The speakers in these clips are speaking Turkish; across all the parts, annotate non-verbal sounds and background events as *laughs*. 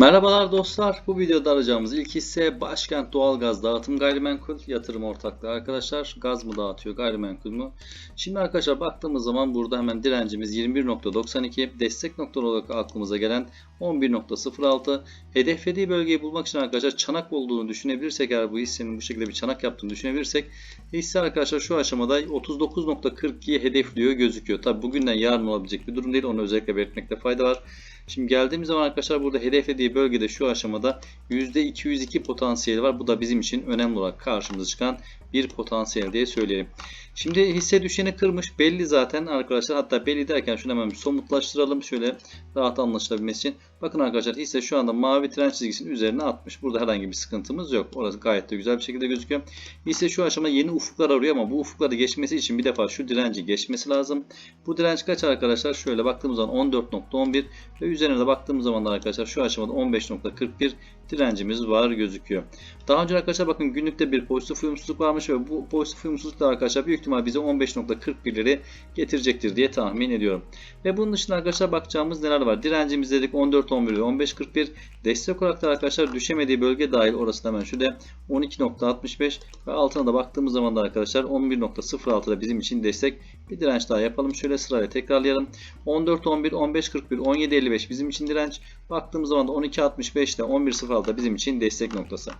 Merhabalar dostlar. Bu videoda arayacağımız ilk hisse Başkent Doğalgaz Dağıtım Gayrimenkul Yatırım Ortaklığı arkadaşlar. Gaz mı dağıtıyor gayrimenkul mü? Şimdi arkadaşlar baktığımız zaman burada hemen direncimiz 21.92 destek noktaları olarak aklımıza gelen 11.06 hedeflediği bölgeyi bulmak için arkadaşlar çanak olduğunu düşünebilirsek eğer bu hissenin bu şekilde bir çanak yaptığını düşünebilirsek hisse arkadaşlar şu aşamada 39.42'yi hedefliyor gözüküyor. Tabi bugünden yarın olabilecek bir durum değil onu özellikle belirtmekte fayda var. Şimdi geldiğimiz zaman arkadaşlar burada hedeflediği bölgede şu aşamada %202 potansiyeli var. Bu da bizim için önemli olarak karşımıza çıkan bir potansiyel diye söyleyelim. Şimdi hisse düşeni kırmış. Belli zaten arkadaşlar. Hatta belli derken şunu hemen somutlaştıralım. Şöyle rahat anlaşılabilmesi için. Bakın arkadaşlar hisse şu anda mavi tren çizgisinin üzerine atmış. Burada herhangi bir sıkıntımız yok. Orası gayet de güzel bir şekilde gözüküyor. Hisse şu aşamada yeni ufuklar arıyor ama bu ufukları geçmesi için bir defa şu direnci geçmesi lazım. Bu direnç kaç arkadaşlar? Şöyle baktığımız zaman 14.11 ve üzerine de baktığımız zaman da arkadaşlar şu aşamada 15.41 direncimiz var gözüküyor. Daha önce arkadaşlar bakın günlükte bir pozitif uyumsuzluk varmış ve bu pozitif uyumsuzluk da arkadaşlar büyük ihtimal bize 15.41'leri getirecektir diye tahmin ediyorum. Ve bunun dışında arkadaşlar bakacağımız neler var? Direncimiz dedik 14.11 ve 15.41. Destek olarak da arkadaşlar düşemediği bölge dahil orası da hemen şurada 12.65 ve altına da baktığımız zaman da arkadaşlar 11.06 da bizim için destek. Bir direnç daha yapalım. Şöyle sırayla tekrarlayalım. 14.11, 15.41, 17.55 bizim için direnç. Baktığımız zaman da 12.65 ile 11.06 da bizim için destek noktası.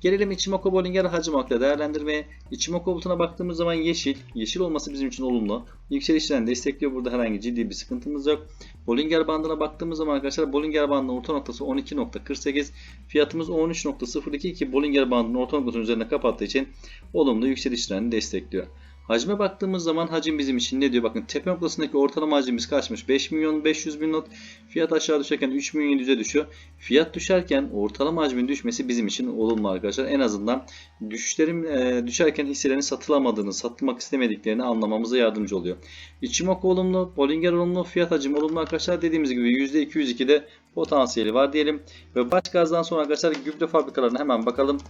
Gelelim Ichimoku Bollinger hacim hakla değerlendirmeye. Ichimoku bulutuna baktığımız zaman yeşil. Yeşil olması bizim için olumlu. Yükselişten destekliyor. Burada herhangi ciddi bir sıkıntımız yok. Bollinger bandına baktığımız zaman arkadaşlar Bollinger bandının orta noktası 12.48. Fiyatımız 13.02 ki Bollinger bandının orta noktasının üzerine kapattığı için olumlu yükseliş trendini destekliyor. Hacme baktığımız zaman hacim bizim için ne diyor? Bakın tepe noktasındaki ortalama hacimimiz kaçmış? 5 milyon 500 bin not. Fiyat aşağı düşerken 3 milyon 700'e düşüyor. Fiyat düşerken ortalama hacmin düşmesi bizim için olumlu arkadaşlar. En azından düşüşlerin e, düşerken hisselerin satılamadığını, satılmak istemediklerini anlamamıza yardımcı oluyor. İçimok olumlu, Bollinger olumlu, fiyat hacim olumlu arkadaşlar. Dediğimiz gibi %202'de potansiyeli var diyelim. Ve baş gazdan sonra arkadaşlar gübre fabrikalarına hemen bakalım.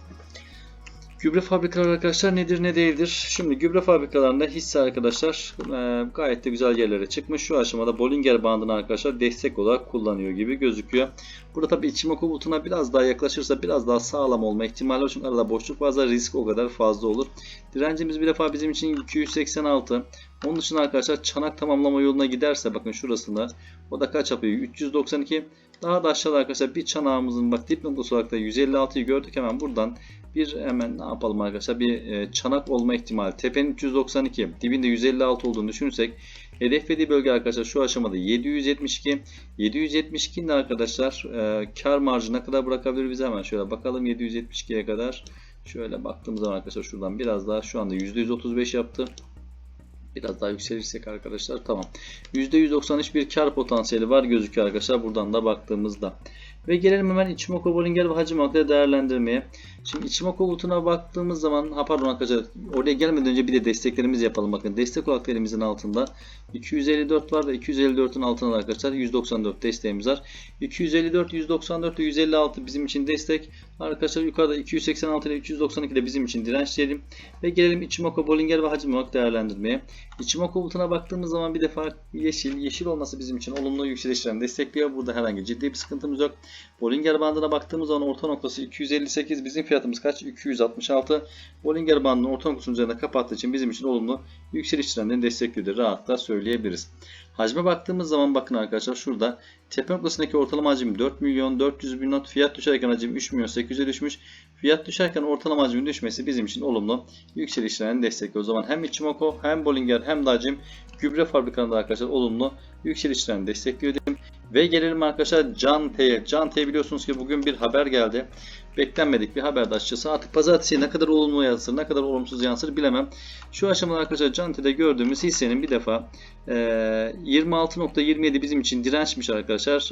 Gübre fabrikaları arkadaşlar nedir ne değildir? Şimdi gübre fabrikalarında hisse arkadaşlar e, gayet de güzel yerlere çıkmış. Şu aşamada Bollinger bandını arkadaşlar destek olarak kullanıyor gibi gözüküyor. Burada tabii Ichimoku bulutuna biraz daha yaklaşırsa biraz daha sağlam olma ihtimali var. Çünkü arada boşluk fazla risk o kadar fazla olur. Direncimiz bir defa bizim için 286. Onun dışında arkadaşlar çanak tamamlama yoluna giderse bakın şurasında o da kaç yapıyor? 392. Daha da aşağıda arkadaşlar bir çanağımızın bak dip noktası olarak da 156'yı gördük hemen buradan bir hemen ne yapalım arkadaşlar bir e, çanak olma ihtimali. Tepenin 392 dibinde 156 olduğunu düşünürsek hedeflediği bölge arkadaşlar şu aşamada 772. 772'nin arkadaşlar e, kar marjı ne kadar bırakabilir bize hemen şöyle bakalım 772'ye kadar. Şöyle baktığımız zaman arkadaşlar şuradan biraz daha şu anda %135 yaptı. Biraz daha yükselirsek arkadaşlar tamam. %193 bir kar potansiyeli var gözüküyor arkadaşlar buradan da baktığımızda. Ve gelelim hemen Ichimoku Bollinger ve hacim hakları değerlendirmeye. Şimdi Ichimoku bulutuna baktığımız zaman ha pardon arkadaşlar oraya gelmeden önce bir de desteklerimizi yapalım. Bakın destek olarak elimizin altında 254 var ve 254'ün altında da arkadaşlar 194 desteğimiz var. 254, 194 ve 156 bizim için destek. Arkadaşlar yukarıda 286 ile 392 de bizim için direnç diyelim. Ve gelelim Ichimoku Bollinger ve hacim hakları değerlendirmeye. Ichimoku bulutuna baktığımız zaman bir defa yeşil. Yeşil olması bizim için olumlu yükselişlerini destekliyor. Burada herhangi ciddi bir sıkıntımız yok. Bollinger bandına baktığımız zaman orta noktası 258. Bizim fiyatımız kaç? 266. Bollinger bandının orta noktasının üzerinde kapattığı için bizim için olumlu yükseliş trendini destekliyor. Rahatla söyleyebiliriz. Hacme baktığımız zaman bakın arkadaşlar şurada tepe noktasındaki ortalama hacim 4 milyon 400 bin not. Fiyat düşerken hacim 3 milyon 800'e düşmüş. Fiyat düşerken ortalama hacmin düşmesi bizim için olumlu yükselişlerini destekliyor. O zaman hem Ichimoku hem Bollinger hem de hacim gübre fabrikalarında arkadaşlar olumlu yükselişlerini destekliyor diyelim. Ve gelelim arkadaşlar Cante'ye. Cante'ye biliyorsunuz ki bugün bir haber geldi. Beklenmedik bir haberdi açıkçası. Artık pazartesi ne kadar olumlu yansır, ne kadar olumsuz yansır bilemem. Şu aşamada arkadaşlar Cante'de gördüğümüz hissenin bir defa e, 26.27 bizim için dirençmiş arkadaşlar.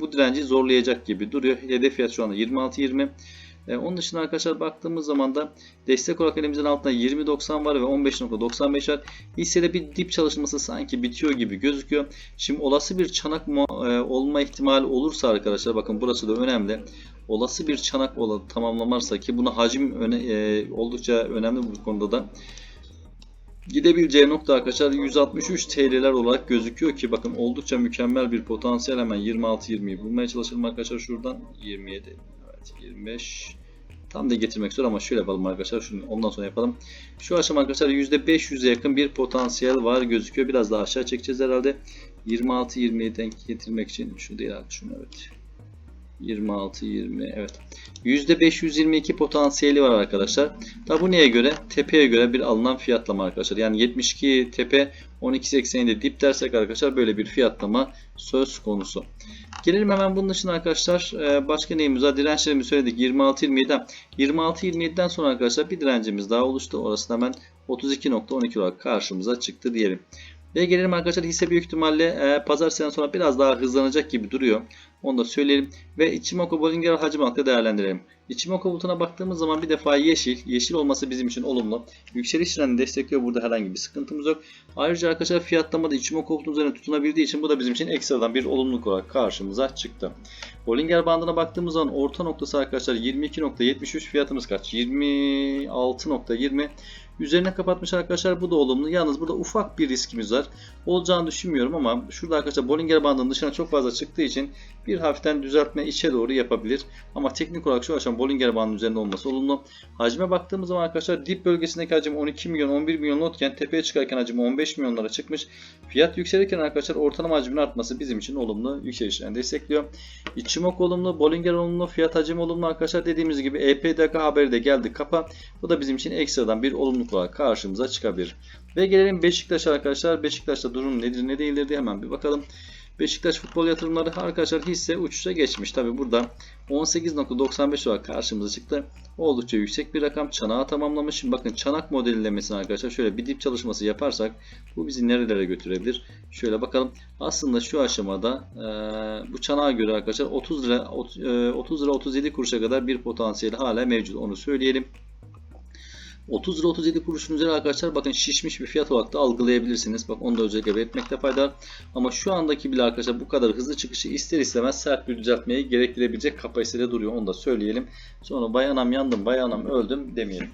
Bu direnci zorlayacak gibi duruyor. Hedef fiyat şu anda 26.20. E, onun dışında arkadaşlar baktığımız zaman da destek olarak elimizin altında 20.90 var ve 15.95 var. Hissede bir dip çalışması sanki bitiyor gibi gözüküyor. Şimdi olası bir çanak e, olma ihtimali olursa arkadaşlar bakın burası da önemli. Olası bir çanak tamamlamarsa ki buna hacim öne, e, oldukça önemli bu konuda da. Gidebileceği nokta arkadaşlar 163 TL'ler olarak gözüküyor ki bakın oldukça mükemmel bir potansiyel hemen 26-20'yi bulmaya çalışalım arkadaşlar şuradan 27 evet 25 tam da getirmek zor ama şöyle yapalım arkadaşlar şunu ondan sonra yapalım. Şu aşama arkadaşlar %500'e yakın bir potansiyel var gözüküyor. Biraz daha aşağı çekeceğiz herhalde. 26-20'yi denk getirmek için şu değil abi şunu evet. 26 20 evet. %522 potansiyeli var arkadaşlar. Tabi bu neye göre? Tepeye göre bir alınan fiyatlama arkadaşlar. Yani 72 tepe 12.87 dip dersek arkadaşlar böyle bir fiyatlama söz konusu. Gelelim hemen bunun dışında arkadaşlar Ee, başka neyimiz var? Dirençlerimizi söyledik 26-27'den. 26-27'den sonra arkadaşlar bir direncimiz daha oluştu. Orası da hemen 32.12 olarak karşımıza çıktı diyelim. Ve gelelim arkadaşlar hisse büyük ihtimalle e, pazartesinden sonra biraz daha hızlanacak gibi duruyor. Onu da söyleyelim. Ve Ichimoku Bollinger hacim hakkında değerlendirelim. Ichimoku bulutuna baktığımız zaman bir defa yeşil. Yeşil olması bizim için olumlu. Yükseliş trendini destekliyor. Burada herhangi bir sıkıntımız yok. Ayrıca arkadaşlar fiyatlamada Ichimoku bulutun üzerine tutunabildiği için bu da bizim için ekstradan bir olumluluk olarak karşımıza çıktı. Bollinger bandına baktığımız zaman orta noktası arkadaşlar 22.73 fiyatımız kaç? 26.20 Üzerine kapatmış arkadaşlar. Bu da olumlu. Yalnız burada ufak bir riskimiz var. Olacağını düşünmüyorum ama şurada arkadaşlar Bollinger bandının dışına çok fazla çıktığı için bir hafiften düzeltme içe doğru yapabilir. Ama teknik olarak şu aşama Bollinger bandının üzerinde olması olumlu. Hacme baktığımız zaman arkadaşlar dip bölgesindeki hacim 12 milyon 11 milyon notken tepeye çıkarken hacim 15 milyonlara çıkmış. Fiyat yükselirken arkadaşlar ortalama hacmin artması bizim için olumlu yükselişlerini destekliyor. Ichimoku olumlu, Bollinger olumlu, fiyat hacim olumlu arkadaşlar. Dediğimiz gibi EPDK haberi de geldi kapa. Bu da bizim için ekstradan bir olumluluk olarak karşımıza çıkabilir. Ve gelelim Beşiktaş arkadaşlar. Beşiktaş'ta durum nedir ne değildir diye hemen bir bakalım. Beşiktaş futbol yatırımları arkadaşlar hisse uçuşa geçmiş. Tabi burada 18.95 olarak karşımıza çıktı. Oldukça yüksek bir rakam. Çanağı tamamlamış. Şimdi bakın çanak modellemesini arkadaşlar şöyle bir dip çalışması yaparsak bu bizi nerelere götürebilir? Şöyle bakalım. Aslında şu aşamada e, bu çanağa göre arkadaşlar 30 lira e, 30 lira 37 kuruşa kadar bir potansiyeli hala mevcut. Onu söyleyelim. 30 lira 37 kuruşun üzeri arkadaşlar bakın şişmiş bir fiyat olarak da algılayabilirsiniz. Bak onu da özellikle belirtmekte fayda. Ama şu andaki bile arkadaşlar bu kadar hızlı çıkışı ister istemez sert bir düzeltmeyi gerektirebilecek kapasitede duruyor. Onu da söyleyelim. Sonra bayanam yandım bayanam öldüm demeyelim.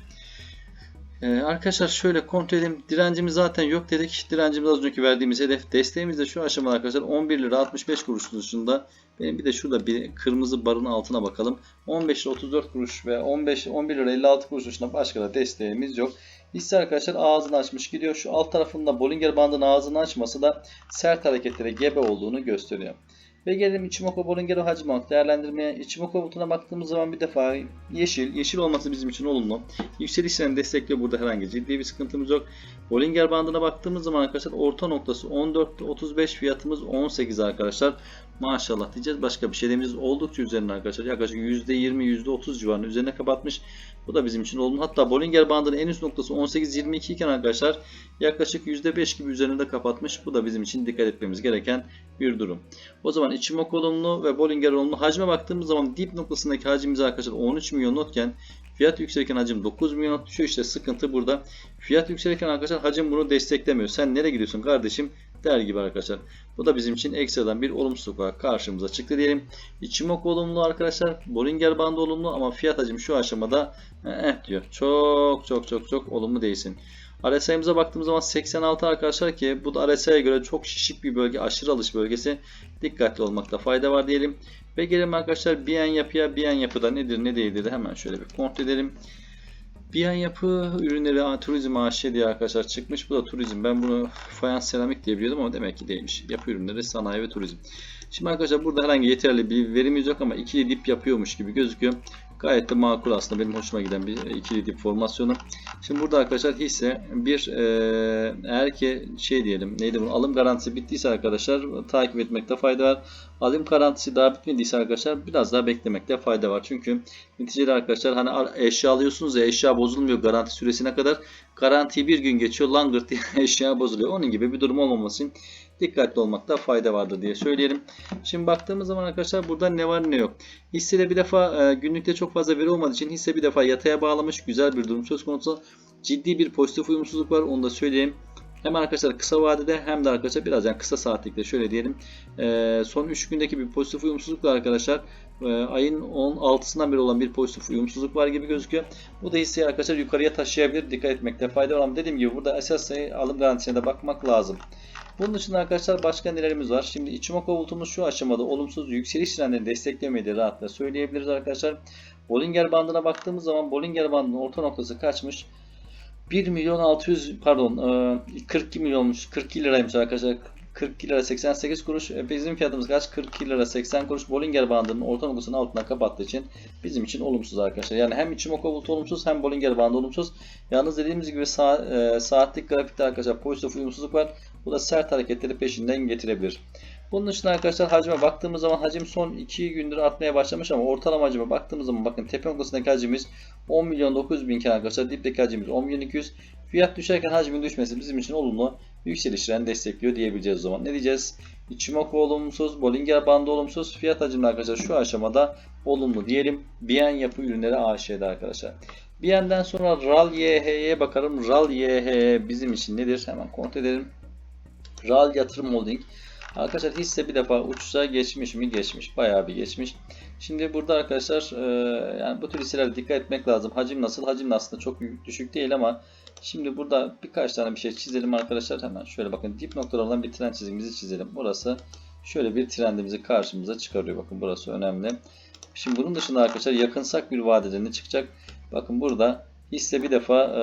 Ee, arkadaşlar şöyle kontrol edelim. Direncimiz zaten yok dedik. Direncimiz az önceki verdiğimiz hedef. Desteğimiz de şu aşamada arkadaşlar 11 lira 65 kuruş dışında. Benim bir de şurada bir kırmızı barın altına bakalım. 15 lira 34 kuruş ve 15 11 lira 56 kuruş dışında başka da desteğimiz yok. Hisse arkadaşlar ağzını açmış gidiyor. Şu alt tarafında Bollinger bandının ağzını açması da sert hareketlere gebe olduğunu gösteriyor. Ve gelelim Ichimoku Bollinger hacim olarak değerlendirmeye. Ichimoku bulutuna baktığımız zaman bir defa yeşil. Yeşil olması bizim için olumlu. Yükselişlerini destekliyor. Burada herhangi ciddi bir sıkıntımız yok. Bollinger bandına baktığımız zaman arkadaşlar orta noktası 14.35 fiyatımız 18 arkadaşlar. Maşallah diyeceğiz. Başka bir şey demeyeceğiz. Oldukça üzerine arkadaşlar. Yaklaşık %20 %30 civarında üzerine kapatmış. Bu da bizim için olumlu. Hatta Bollinger bandının en üst noktası 18.22 iken arkadaşlar yaklaşık %5 gibi üzerinde kapatmış. Bu da bizim için dikkat etmemiz gereken bir durum. O zaman Ichimoku olumlu ve Bollinger olumlu. Hacme baktığımız zaman dip noktasındaki hacimiz arkadaşlar 13 milyon notken Fiyat yükselirken hacim 9 milyon düşüyor. İşte sıkıntı burada. Fiyat yükselirken arkadaşlar hacim bunu desteklemiyor. Sen nereye gidiyorsun kardeşim der gibi arkadaşlar. Bu da bizim için ekstradan bir olumsuzluk olarak karşımıza çıktı diyelim. Ichimoku olumlu arkadaşlar. Bollinger bandı olumlu ama fiyat hacim şu aşamada eh diyor. Çok çok çok çok olumlu değilsin. RSI'mize baktığımız zaman 86 arkadaşlar ki bu da RSI'ye göre çok şişik bir bölge, aşırı alış bölgesi. Dikkatli olmakta fayda var diyelim. Ve gelelim arkadaşlar Biyen yapıya, Biyen yapıda nedir ne değildir hemen şöyle bir kontrol edelim. Biyen yapı ürünleri turizm AŞ diye arkadaşlar çıkmış. Bu da turizm. Ben bunu fayans seramik diye biliyordum ama demek ki değilmiş. Yapı ürünleri sanayi ve turizm. Şimdi arkadaşlar burada herhangi yeterli bir verimiz yok ama ikili dip yapıyormuş gibi gözüküyor. Gayet de makul aslında benim hoşuma giden bir ikili dip formasyonu. Şimdi burada arkadaşlar hisse bir e, eğer ki şey diyelim neydi bu alım garantisi bittiyse arkadaşlar takip etmekte fayda var. Alım garantisi daha bitmediyse arkadaşlar biraz daha beklemekte fayda var. Çünkü neticede arkadaşlar hani eşya alıyorsunuz ya eşya bozulmuyor garanti süresine kadar. Garantiyi bir gün geçiyor langırt diye *laughs* eşya bozuluyor. Onun gibi bir durum olmaması için dikkatli olmakta fayda vardır diye söyleyelim. Şimdi baktığımız zaman arkadaşlar burada ne var ne yok. Hissede bir defa e, günlükte çok fazla veri olmadığı için hisse bir defa yataya bağlamış. Güzel bir durum söz konusu. Ciddi bir pozitif uyumsuzluk var onu da söyleyeyim. Hem arkadaşlar kısa vadede hem de arkadaşlar biraz yani kısa saatlikte şöyle diyelim. Ee, son 3 gündeki bir pozitif uyumsuzluk var arkadaşlar. Ee, ayın 16'sından beri olan bir pozitif uyumsuzluk var gibi gözüküyor. Bu da hisseyi arkadaşlar yukarıya taşıyabilir. Dikkat etmekte fayda var ama dediğim gibi burada esas alım garantisine de bakmak lazım. Bunun dışında arkadaşlar başka nelerimiz var? Şimdi Ichimoku bulutumuz şu aşamada olumsuz yükseliş trendini desteklemeyi de rahatla söyleyebiliriz arkadaşlar. Bollinger bandına baktığımız zaman Bollinger bandının orta noktası kaçmış? 1 milyon 600 pardon e, 42 milyonmuş 42 liraymış arkadaşlar 42 lira 88 kuruş. E, bizim fiyatımız kaç? 42 lira 80 kuruş. Bollinger bandının orta noktasının altına kapattığı için bizim için olumsuz arkadaşlar. Yani hem Ichimoku bulutu olumsuz hem Bollinger bandı olumsuz. Yalnız dediğimiz gibi sa e, saatlik grafikte arkadaşlar pozitif uyumsuzluk var. Bu da sert hareketleri peşinden getirebilir. Bunun dışında arkadaşlar hacme baktığımız zaman hacim son 2 gündür artmaya başlamış ama ortalama hacime baktığımız zaman bakın tepe noktasındaki hacimiz 10 milyon 900 bin iken arkadaşlar dipteki hacimiz 10 milyon 200. Fiyat düşerken hacmin düşmesi bizim için olumlu yükselişlerini destekliyor diyebileceğiz o zaman. Ne diyeceğiz? Ichimoku olumsuz, Bollinger bandı olumsuz, fiyat hacimli arkadaşlar şu aşamada olumlu diyelim. Biyen yapı ürünleri AŞ'de arkadaşlar. Biyen'den sonra RAL YH'ye bakalım. RAL YH bizim için nedir? Hemen kontrol edelim. RAL Yatırım Holding. Arkadaşlar hisse bir defa uçuşa geçmiş mi? Geçmiş. Bayağı bir geçmiş. Şimdi burada arkadaşlar e, yani bu tür hisselere dikkat etmek lazım. Hacim nasıl? Hacim aslında çok düşük değil ama şimdi burada birkaç tane bir şey çizelim arkadaşlar. Hemen şöyle bakın dip noktalarından bir trend çizgimizi çizelim. Burası şöyle bir trendimizi karşımıza çıkarıyor. Bakın burası önemli. Şimdi bunun dışında arkadaşlar yakınsak bir vadede ne çıkacak? Bakın burada hisse bir defa e,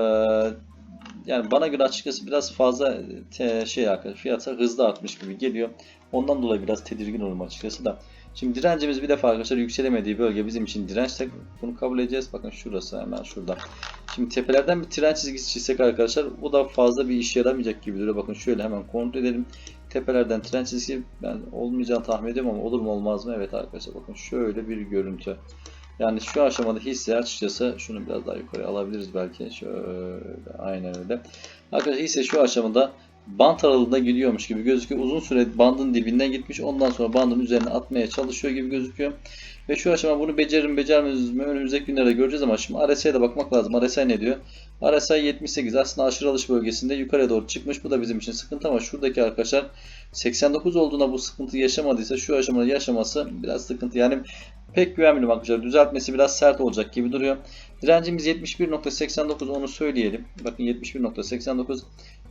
yani bana göre açıkçası biraz fazla te, şey arkadaşlar fiyata hızlı artmış gibi geliyor. Ondan dolayı biraz tedirgin olurum açıkçası da. Şimdi direncimiz bir defa arkadaşlar yükselemediği bölge bizim için dirençse bunu kabul edeceğiz. Bakın şurası hemen şurada. Şimdi tepelerden bir tren çizgisi çizsek arkadaşlar o da fazla bir işe yaramayacak gibi duruyor. Bakın şöyle hemen kontrol edelim. Tepelerden tren çizgisi ben olmayacağını tahmin ediyorum ama olur mu olmaz mı? Evet arkadaşlar bakın şöyle bir görüntü. Yani şu aşamada hisse açıkçası şunu biraz daha yukarı alabiliriz belki. Şöyle aynen öyle. Arkadaşlar hisse şu aşamada bant aralığında gidiyormuş gibi gözüküyor. Uzun süre bandın dibinden gitmiş. Ondan sonra bandın üzerine atmaya çalışıyor gibi gözüküyor. Ve şu aşama bunu becerir mi becermez mi önümüzdeki günlerde göreceğiz ama şimdi RSI'ye de bakmak lazım. RSI ne diyor? RSI 78 aslında aşırı alış bölgesinde yukarıya doğru çıkmış. Bu da bizim için sıkıntı ama şuradaki arkadaşlar 89 olduğunda bu sıkıntı yaşamadıysa şu aşamada yaşaması biraz sıkıntı. Yani pek güvenmiyorum arkadaşlar. Düzeltmesi biraz sert olacak gibi duruyor. Direncimiz 71.89 onu söyleyelim. Bakın 71.89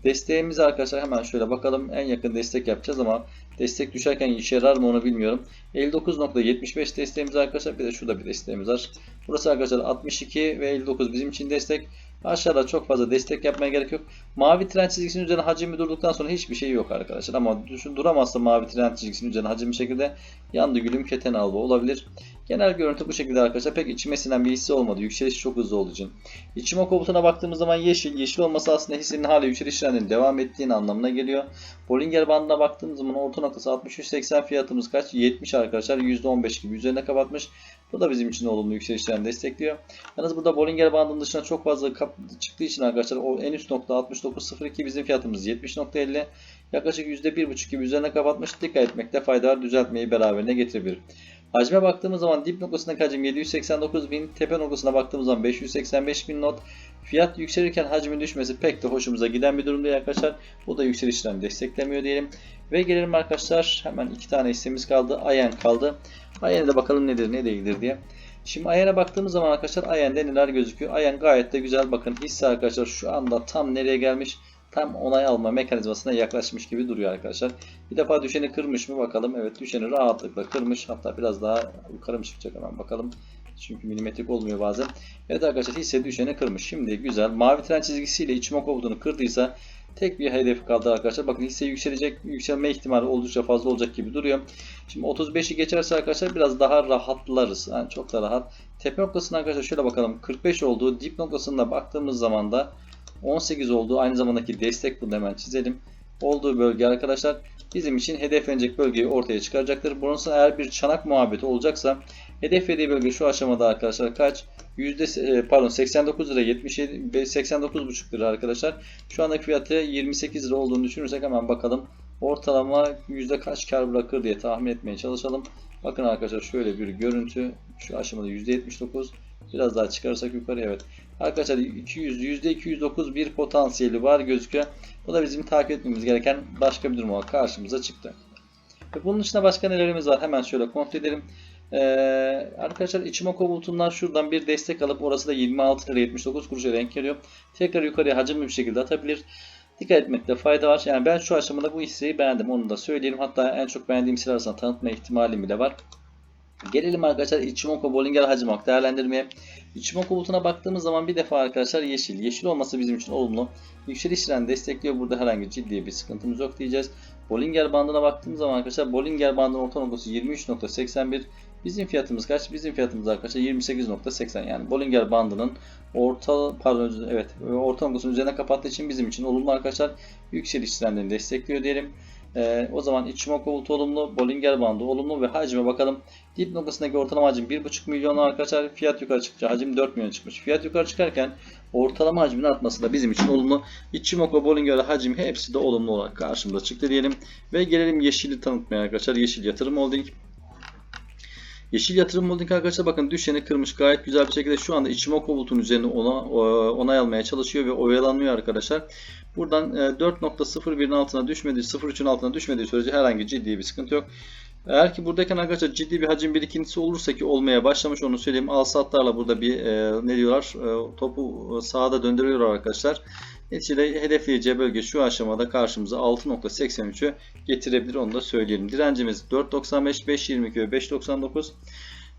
Desteğimiz arkadaşlar hemen şöyle bakalım. En yakın destek yapacağız ama destek düşerken işe yarar mı onu bilmiyorum. 59.75 desteğimiz arkadaşlar. Bir de şurada bir desteğimiz var. Burası arkadaşlar 62 ve 59 bizim için destek. Aşağıda çok fazla destek yapmaya gerek yok. Mavi trend çizgisinin üzerine hacmi durduktan sonra hiçbir şey yok arkadaşlar. Ama düşün, duramazsa mavi trend çizgisinin üzerine hacim şekilde yandı gülüm keten alba olabilir. Genel görüntü bu şekilde arkadaşlar. Pek içime sinen bir hisse olmadı. Yükseliş çok hızlı olduğu için. İçime komutuna baktığımız zaman yeşil. Yeşil olması aslında hissenin hala yükseliş trendinin devam ettiğini anlamına geliyor. Bollinger bandına baktığımız zaman orta noktası 63.80 fiyatımız kaç? 70 arkadaşlar. %15 gibi üzerine kapatmış. Bu da bizim için olumlu yükselişlerini destekliyor. Yalnız burada Bollinger bandının dışına çok fazla çıktığı için arkadaşlar o en üst nokta 69.02 bizim fiyatımız 70.50 yaklaşık %1.5 gibi üzerine kapatmış. Dikkat etmekte fayda var. Düzeltmeyi beraberine getirebilir. Hacme baktığımız zaman dip noktasındaki hacim 789 bin, tepe noktasına baktığımız zaman 585 bin not. Fiyat yükselirken hacmin düşmesi pek de hoşumuza giden bir durum değil arkadaşlar. Bu da yükselişlerini desteklemiyor diyelim. Ve gelelim arkadaşlar hemen iki tane hissemiz kaldı. Ayen kaldı. De bakalım nedir ne değildir diye. Şimdi Ayen'e baktığımız zaman arkadaşlar Ayen'de neler gözüküyor? Ayen gayet de güzel bakın hisse arkadaşlar şu anda tam nereye gelmiş? Tam onay alma mekanizmasına yaklaşmış gibi duruyor arkadaşlar. Bir defa düşeni kırmış mı bakalım. Evet düşeni rahatlıkla kırmış. Hatta biraz daha yukarı mı çıkacak hemen bakalım. Çünkü milimetrik olmuyor bazen. Evet arkadaşlar hisse düşeni kırmış. Şimdi güzel. Mavi tren çizgisiyle Ichimoku olduğunu kırdıysa tek bir hedef kaldı arkadaşlar. Bakın hisse yükselecek. Yükselme ihtimali oldukça fazla olacak gibi duruyor. Şimdi 35'i geçerse arkadaşlar biraz daha rahatlarız. Yani çok da rahat. Tepe noktasına arkadaşlar şöyle bakalım. 45 olduğu dip noktasına baktığımız zaman da 18 olduğu aynı zamandaki destek bunu hemen çizelim. Olduğu bölge arkadaşlar bizim için hedeflenecek bölgeyi ortaya çıkaracaktır. Bunun eğer bir çanak muhabbeti olacaksa hedeflediği bölge şu aşamada arkadaşlar kaç? Yüzde pardon 89 lira 77 89,5 lira arkadaşlar. Şu andaki fiyatı 28 lira olduğunu düşünürsek hemen bakalım. Ortalama yüzde kaç kar bırakır diye tahmin etmeye çalışalım. Bakın arkadaşlar şöyle bir görüntü. Şu aşamada %79. Biraz daha çıkarırsak yukarı evet. Arkadaşlar 200, %209 bir potansiyeli var gözüküyor. Bu da bizim takip etmemiz gereken başka bir durum olarak karşımıza çıktı. Ve bunun dışında başka nelerimiz var? Hemen şöyle kontrol edelim. Ee, arkadaşlar Ichimoku bulutundan şuradan bir destek alıp orası da 26 lira 79 kuruşa denk geliyor. Tekrar yukarıya hacimli bir şekilde atabilir. Dikkat etmekte fayda var. Yani ben şu aşamada bu hisseyi beğendim. Onu da söyleyelim. Hatta en çok beğendiğim hisse arasında tanıtma ihtimalim bile var. Gelelim arkadaşlar Ichimoku Bollinger hacim olarak değerlendirmeye. Ichimoku bulutuna baktığımız zaman bir defa arkadaşlar yeşil. Yeşil olması bizim için olumlu. Yükseliş trendi destekliyor. Burada herhangi ciddi bir sıkıntımız yok diyeceğiz. Bollinger bandına baktığımız zaman arkadaşlar Bollinger bandının orta noktası 23.81. Bizim fiyatımız kaç? Bizim fiyatımız arkadaşlar 28.80. Yani Bollinger bandının orta pardon evet orta noktasının üzerine kapattığı için bizim için olumlu arkadaşlar. Yükseliş trendini destekliyor diyelim. Ee, o zaman Ichimoku bulutu olumlu, Bollinger bandı olumlu ve hacime bakalım. Dip noktasındaki ortalama hacim 1.5 milyon arkadaşlar. Fiyat yukarı çıkınca hacim 4 milyon çıkmış. Fiyat yukarı çıkarken ortalama hacmin artması da bizim için olumlu. Ichimoku, Bollinger hacim hepsi de olumlu olarak karşımıza çıktı diyelim. Ve gelelim yeşili tanıtmaya arkadaşlar. Yeşil yatırım holding. Yeşil yatırım holding arkadaşlar bakın düşeni kırmış gayet güzel bir şekilde şu anda Ichimoku bulutun üzerine ona, onay almaya çalışıyor ve oyalanıyor arkadaşlar. Buradan e, 4.01'in altına düşmediği, 0.3'ün altına düşmediği sürece herhangi ciddi bir sıkıntı yok. Eğer ki buradayken arkadaşlar ciddi bir hacim birikintisi olursa ki olmaya başlamış onu söyleyeyim. Al satlarla burada bir e, ne diyorlar e, topu sahada döndürüyorlar arkadaşlar. Neticede hedefleyeceği bölge şu aşamada karşımıza 6.83'ü getirebilir onu da söyleyelim. Direncimiz 4.95, 5.22 ve 5.99.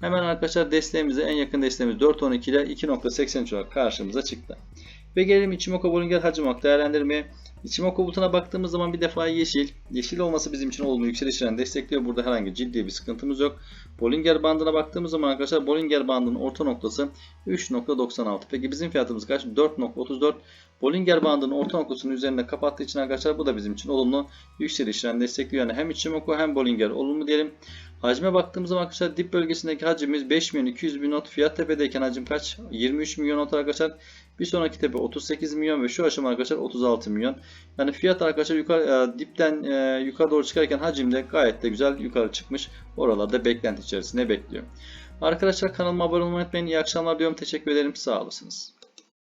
Hemen arkadaşlar desteğimize en yakın desteğimiz 4.12 ile 2.83 olarak karşımıza çıktı. Ve gelelim Ichimoku Bollinger hacim olarak değerlendirmeye. Ichimoku bulutuna baktığımız zaman bir defa yeşil. Yeşil olması bizim için olumlu yükseliş trendini destekliyor. Burada herhangi ciddi bir sıkıntımız yok. Bollinger bandına baktığımız zaman arkadaşlar Bollinger bandının orta noktası 3.96. Peki bizim fiyatımız kaç? 4.34. Bollinger bandının orta noktasının üzerinde kapattığı için arkadaşlar bu da bizim için olumlu yükseliş trendini destekliyor. Yani hem Ichimoku hem Bollinger olumlu diyelim. Hacme baktığımız zaman arkadaşlar dip bölgesindeki hacimimiz 5 milyon 200 bin not. Fiyat tepedeyken hacim kaç? 23 milyon not arkadaşlar. Bir sonraki tepe 38 milyon ve şu aşama arkadaşlar 36 milyon. Yani fiyat arkadaşlar yukarı e, dipten e, yukarı doğru çıkarken hacimde gayet de güzel yukarı çıkmış. Oralarda beklenti içerisinde bekliyor. Arkadaşlar kanalıma abone olmayı unutmayın. İyi akşamlar diyorum. Teşekkür ederim. Sağ olasınız.